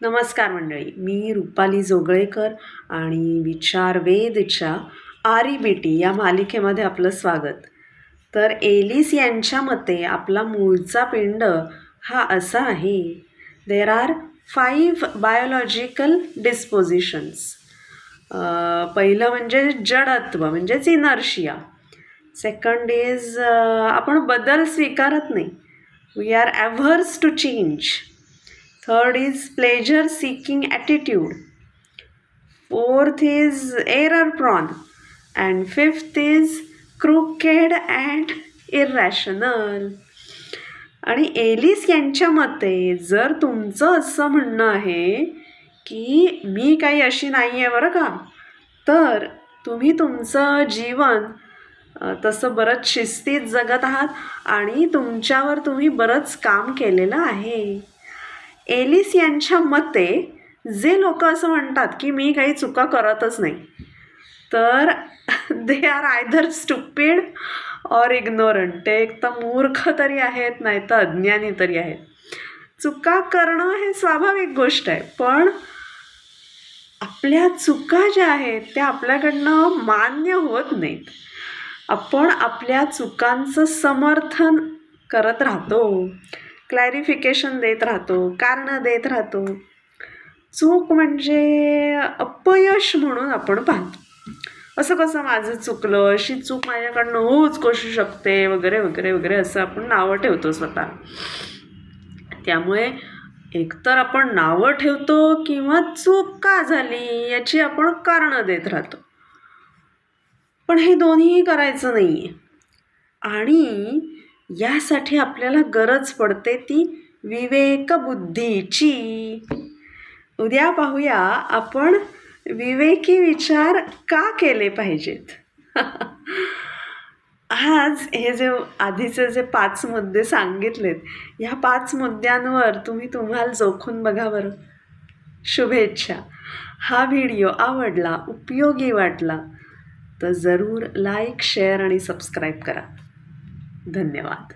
नमस्कार मंडळी मी रुपाली जोगळेकर आणि विचार वेदच्या आरी बेटी या मालिकेमध्ये आपलं स्वागत. तर एलिस यांच्या मते आपला मूळचा पिंड हा असा आहे. There are five biological dispositions पहिलं म्हणजे जडत्व म्हणजेच इनर्शिया. सेकंड इज आपण बदल स्वीकारत नाही. We are averse to change third is pleasure seeking attitude fourth is error prone and fifth is crooked and irrational आणि एलिस यांच्या मते जर तुमचं असं म्हणणं आहे की मी काही अशी नाही आहे बरं का तर तुम्ही तुमचं जीवन तसं बरंच शिस्तीत जगत आहात आणि तुमच्यावर तुम्ही बरंच काम केलेलं आहे. एलिस यांच्या मते जे लोक असं म्हणतात की मी काही चुका करतच नाही तर they are either stupid or ignorant ते एक तर मूर्ख तरी आहेत नाही तर अज्ञानी तरी आहेत. चुका करणं हे स्वाभाविक गोष्ट आहे पण आपल्या चुका ज्या आहेत त्या आपल्याकडनं मान्य होत नाहीत. आपण आपल्या चुकांचं समर्थन करत राहतो. क्लॅरिफिकेशन देत राहतो कारणं देत राहतो. चूक म्हणजे अपयश म्हणून आपण पाहतो. असं कसं माझं चुकलं अशी चूक माझ्याकडनं होऊच कशू शकते वगैरे वगैरे वगैरे असं आपण नावं ठेवतो स्वतः. त्यामुळे एकतर आपण नावं ठेवतो किंवा चूक का झाली याची आपण कारणं देत राहतो. पण हे दोन्हीही करायचं नाही आहे आणि यासाठी आपल्याला गरज पडते ती विवेकबुद्धीची. उद्या पाहूया आपण विवेकी विचार का केले पाहिजेत? आज हे जे आधीचे जे पाच मुद्दे सांगितलेत ह्या पाच मुद्द्यांवर तुम्ही तुम्हाला जोखून बघा बरं. शुभेच्छा. हा व्हिडिओ आवडला उपयोगी वाटला तर जरूर लाईक शेअर आणि सबस्क्राईब करा. धन्यवाद.